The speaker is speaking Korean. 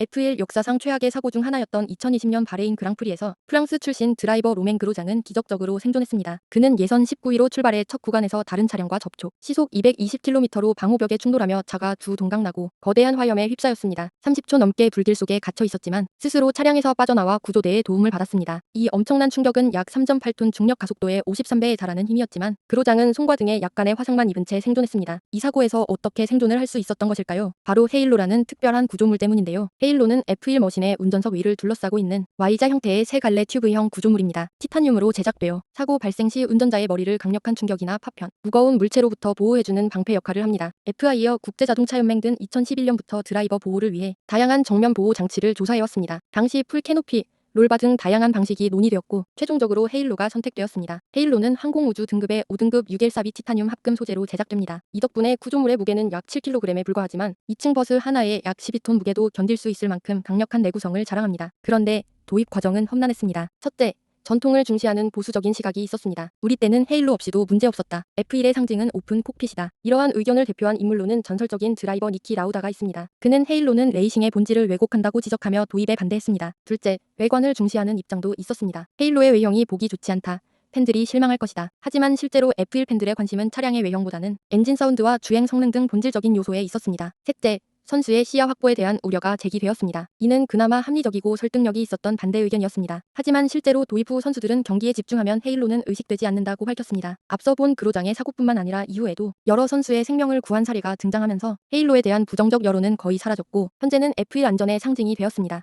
F1 역사상 최악의 사고 중 하나였던 2020년 바레인 그랑프리에서 프랑스 출신 드라이버 로맹 그로장은 기적적으로 생존했습니다. 그는 예선 19위로 출발해 첫 구간에서 다른 차량과 접촉, 시속 220km로 방호벽에 충돌하며 차가 두 동강나고 거대한 화염에 휩싸였습니다. 30초 넘게 불길 속에 갇혀 있었지만 스스로 차량에서 빠져나와 구조대의 도움을 받았습니다. 이 엄청난 충격은 약 3.8톤 중력 가속도의 53배에 달하는 힘이었지만 그로장은 손과 등에 약간의 화상만 입은 채 생존했습니다. 이 사고에서 어떻게 생존을 할 수 있었던 것일까요? 바로 헤일로라는 특별한 구조물 때문인데요. 헤 일로는 F1 머신의 운전석 위를 둘러싸고 있는 Y자 형태의 세 갈래 튜브형 구조물입니다. 티타늄으로 제작되어 사고 발생 시 운전자의 머리를 강력한 충격이나 파편, 무거운 물체로부터 보호해주는 방패 역할을 합니다. FI어 국제자동차연맹 등 2011년부터 드라이버 보호를 위해 다양한 정면 보호 장치를 조사해왔습니다. 당시 풀 캐노피, 롤바 등 다양한 방식이 논의되었고 최종적으로 헤일로가 선택되었습니다. 헤일로는 항공우주 등급의 5등급 6일사비 티타늄 합금 소재로 제작됩니다. 이 덕분에 구조물의 무게는 약 7kg에 불과하지만 2층 버스 하나에 약 12톤 무게도 견딜 수 있을 만큼 강력한 내구성을 자랑합니다. 그런데 도입 과정은 험난했습니다. 첫째, 전통을 중시하는 보수적인 시각이 있었습니다. 우리 때는 헤일로 없이도 문제없었다. F1의 상징은 오픈 콕핏이다. 이러한 의견을 대표한 인물로는 전설적인 드라이버 니키 라우다가 있습니다. 그는 헤일로는 레이싱의 본질을 왜곡한다고 지적하며 도입에 반대했습니다. 둘째, 외관을 중시하는 입장도 있었습니다. 헤일로의 외형이 보기 좋지 않다. 팬들이 실망할 것이다. 하지만 실제로 F1 팬들의 관심은 차량의 외형보다는 엔진 사운드와 주행 성능 등 본질적인 요소에 있었습니다. 셋째, 선수의 시야 확보에 대한 우려가 제기되었습니다. 이는 그나마 합리적이고 설득력이 있었던 반대 의견이었습니다. 하지만 실제로 도입 후 선수들은 경기에 집중하면 헤일로는 의식되지 않는다고 밝혔습니다. 앞서 본 그로장의 사고뿐만 아니라 이후에도 여러 선수의 생명을 구한 사례가 등장하면서 헤일로에 대한 부정적 여론은 거의 사라졌고 현재는 F1 안전의 상징이 되었습니다.